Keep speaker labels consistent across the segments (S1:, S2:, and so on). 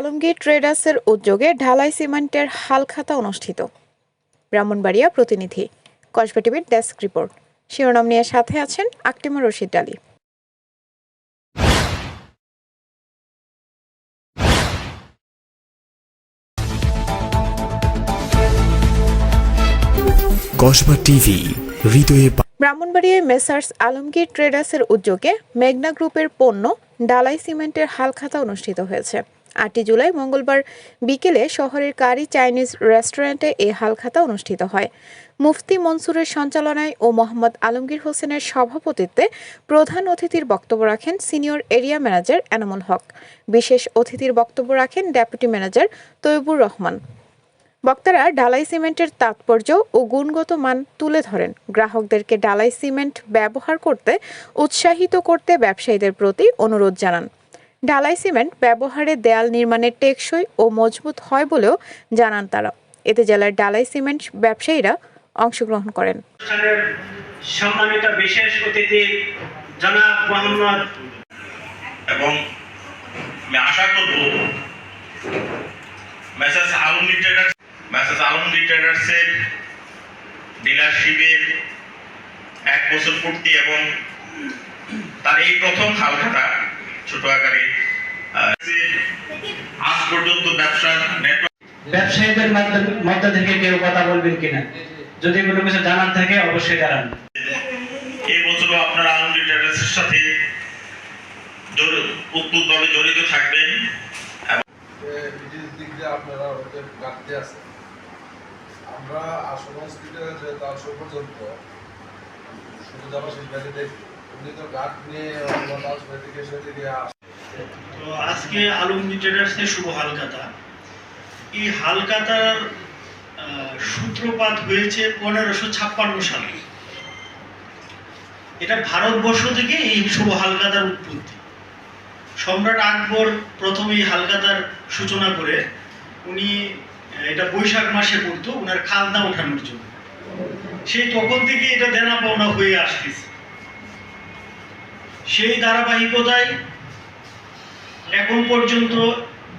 S1: আলমগীর ট্রেডার্সের উদ্যোগে ঢালাই সিমেন্টের হালখাতা অনুষ্ঠিত। ব্রাহ্মণবাড়িয়া প্রতিনিধি কসবা টিভির ডেস্ক রিপোর্ট। শিরোনাম নিয়ে সাথে আছেন আকটিমা রশিদ আলী।
S2: কসবা টিভি হৃদয়ে
S1: ব্রাহ্মণবাড়িয়ায় মেসার্স আলমগীর ট্রেডার্সের উদ্যোগে মেঘনা গ্রুপের পণ্য ডালাই সিমেন্টের হালখাতা অনুষ্ঠিত হয়েছে। আটই জুলাই মঙ্গলবার বিকেলে শহরের কারি চাইনিজ রেস্টুরেন্টে এই হালখাতা অনুষ্ঠিত হয়। মুফতি মনসুরের সঞ্চালনায় ও মোহাম্মদ আলমগীর হোসেনের সভাপতিত্বে প্রধান অতিথির বক্তব্য রাখেন senior area manager Enamul Haque. বিশেষ অতিথির বক্তব্য রাখেন ডেপুটি ম্যানেজার তৈবুর রহমান। বক্তারা ডালাই সিমেন্টের তাৎপর্য ও গুণগত মান তুলে ধরেন। গ্রাহকদেরকে ডালাই সিমেন্ট ব্যবহার করতে, উৎসাহিত করতে ব্যবসায়ীদের প্রতি অনুরোধ জানান। ডালাই সিমেন্ট ব্যবহারে দেয়াল নির্মাণের টেকসই ও মজবুত হয় বলেও জানান তারা। এতে জেলার ডালাই সিমেন্ট ব্যবসায়ীরা অংশগ্রহণ করেন।
S3: সম্মানিত বিশেষ অতিথি জনাব মোহাম্মদ
S4: এবং আমি আশা করব মেসেজ মেসেজ আলমগীর ট্রেডার্সের ডিলারশিপের এক বছর পূর্তি এবং তার এই প্রথম হালখাতা ছোট আকারে আজ পর্যন্ত ব্যবসার
S3: ব্যবসায়ীদের মধ্যে- মধ্যে থেকে কেউ কথা বলবেন কিনা? যদি কোনো কিছু জানার থাকে অবশ্যই জানান।
S4: এই বছরও আপনারা আলমগীর ট্রেডার্সের সাথে উত্তরভাবে জড়িত থাকবেন।
S5: যে দিক দিয়ে আপনারা ওদের ঘাটতি আছে আমরা আসন হসপিটালে যে তার পর্যন্ত শুধু যারা শিল্পাকে দেখি তো
S6: আজকে শুভ হালকাতা। এই হালকাতার সূত্রপাত হয়েছে পনেরোশো ছাপ্পান্ন সালে। এটা ভারতবর্ষ থেকে এই শুভ হালকাতার উৎপত্তি। সম্রাট আকবর প্রথম এই হালকাতার সূচনা করে, উনি এটা বৈশাখ মাসে পড়তো ওনার খালদা ওঠানোর জন্য। সেই তখন থেকে এটা দেনা পাওনা হয়ে আসতেছে। সেই ধারাবাহিকতায় এখন পর্যন্ত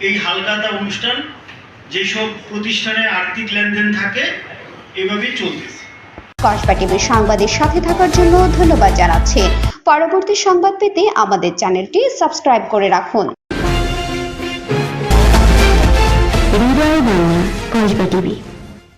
S6: এই হালকাতা অনুষ্ঠান যেসব প্রতিষ্ঠানে আর্থিক লেনদেন থাকে এভাবেই চলতেছে।
S7: কসবা টিভির সংবাদের সাথে থাকার জন্য ধন্যবাদ জানাচ্ছি। পরবর্তী সংবাদ পেতে আমাদের চ্যানেলটি সাবস্ক্রাইব করে রাখুন।
S8: কসবা টিভি